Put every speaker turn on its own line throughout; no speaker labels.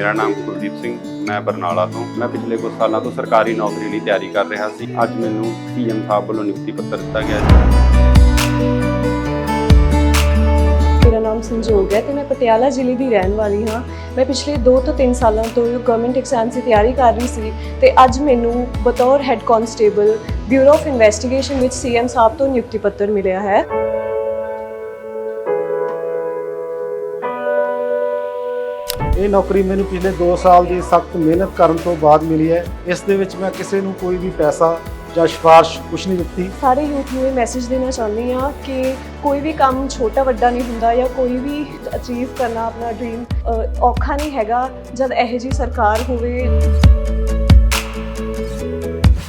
ਮੇਰਾ ਨਾਮ ਕੁਲਦੀਪ ਸਿੰਘ, ਮੈਂ ਬਰਨਾਲਾ ਤੋਂ। ਮੈਂ ਪਿਛਲੇ ਕੁਝ ਸਾਲਾਂ ਤੋਂ ਸਰਕਾਰੀ ਨੌਕਰੀ ਲਈ ਤਿਆਰੀ ਕਰ ਰਿਹਾ ਸੀ। ਅੱਜ ਮੈਨੂੰ ਸੀਐਮ ਸਾਹਿਬ ਵੱਲੋਂ ਨਿਯੁਕਤੀ ਪੱਤਰ ਦਿੱਤਾ ਗਿਆ ਹੈ।
ਮੇਰਾ ਨਾਮ ਸੰਜੋਗ ਹੈ ਤੇ ਮੈਂ ਪਟਿਆਲਾ ਜ਼ਿਲ੍ਹੇ ਦੀ ਰਹਿਣ ਵਾਲੀ ਹਾਂ। ਮੈਂ ਪਿਛਲੇ 2 ਤੋਂ 3 ਸਾਲਾਂ ਤੋਂ ਗਵਰਨਮੈਂਟ ਐਗਜ਼ਾਮ ਦੀ ਤਿਆਰੀ ਕਰ ਰਹੀ ਸੀ ਤੇ ਅੱਜ ਮੈਨੂੰ ਬਤੌਰ head constable bureau of investigation ਵਿੱਚ ਸੀਐਮ ਸਾਹਿਬ ਤੋਂ ਨਿਯੁਕਤੀ ਪੱਤਰ ਮਿਲਿਆ ਹੈ।
ਇਹ ਨੌਕਰੀ ਮੈਨੂੰ ਪਿਛਲੇ 2 ਸਾਲ ਦੀ ਸਖਤ ਮਿਹਨਤ ਕਰਨ ਤੋਂ ਬਾਅਦ ਮਿਲੀ ਹੈ। ਇਸ ਦੇ ਵਿੱਚ ਮੈਂ ਕਿਸੇ ਨੂੰ ਕੋਈ ਵੀ ਪੈਸਾ ਜਾਂ ਸਿਫਾਰਿਸ਼ ਕੁਝ ਨਹੀਂ ਦਿੱਤੀ।
ਸਾਰੇ ਯੂਥ ਨੂੰ ਇਹ ਮੈਸੇਜ ਦੇਣਾ ਚਾਹੁੰਦੀ ਹਾਂ ਕਿ ਕੋਈ ਵੀ ਕੰਮ ਛੋਟਾ ਵੱਡਾ ਨਹੀਂ ਹੁੰਦਾ ਜਾਂ ਕੋਈ ਵੀ ਅਚੀਵ ਕਰਨਾ ਆਪਣਾ ਡ੍ਰੀਮ ਔਖਾ ਨਹੀਂ ਹੈਗਾ ਜਦ ਇਹੋ ਜੀ ਸਰਕਾਰ ਹੋਵੇ।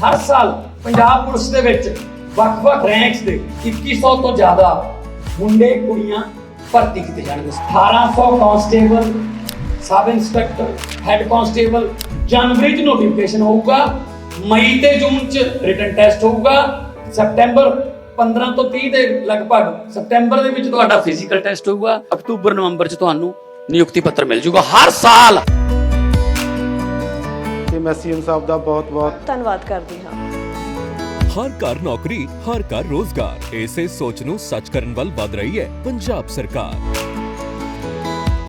ਹਰ ਸਾਲ ਪੰਜਾਬ ਪੁਲਿਸ ਦੇ ਵਿੱਚ ਵੱਖ-ਵੱਖ ਰੈਂਕਸ ਦੇ 2100 ਤੋਂ ਜ਼ਿਆਦਾ ਮੁੰਡੇ ਕੁੜੀਆਂ ਭਰਤੀ ਕੀਤੇ ਜਾਣਗੇ। 1800 constable sub inspector head constable ਜਨਵਰੀ 'ਚ ਨੋਟੀਫਿਕੇਸ਼ਨ ਹੋਊਗਾ। ਮਈ ਤੇ ਜੂਨ 'ਚ ਰਿਟਨ ਟੈਸਟ ਹੋਊਗਾ। ਸਪਟੈਂਬਰ 15 ਤੋਂ 30 ਦੇ ਲਗਭਗ ਸਪਟੈਂਬਰ ਦੇ ਵਿੱਚ ਤੁਹਾਡਾ ਫਿਜ਼ੀਕਲ ਟੈਸਟ ਹੋਊਗਾ। ਅਕਤੂਬਰ ਨਵੰਬਰ 'ਚ ਤੁਹਾਨੂੰ ਨਿਯੁਕਤੀ ਪੱਤਰ ਮਿਲ ਜਾਊਗਾ ਹਰ ਸਾਲ।
ਤੇ ਮੈਂ ਸੀਐਮ ਸਾਹਿਬ ਦਾ ਬਹੁਤ-ਬਹੁਤ
ਧੰਨਵਾਦ ਕਰਦੀ ਹਾਂ।
ਹਰ ਘਰ ਨੌਕਰੀ ਹਰ ਘਰ ਰੋਜ਼ਗਾਰ। ਇਸੇ ਸੋਚ ਨੂੰ ਸੱਚ ਕਰਨ ਵੱਲ ਵਧ ਰਹੀ ਹੈ ਪੰਜਾਬ ਸਰਕਾਰ।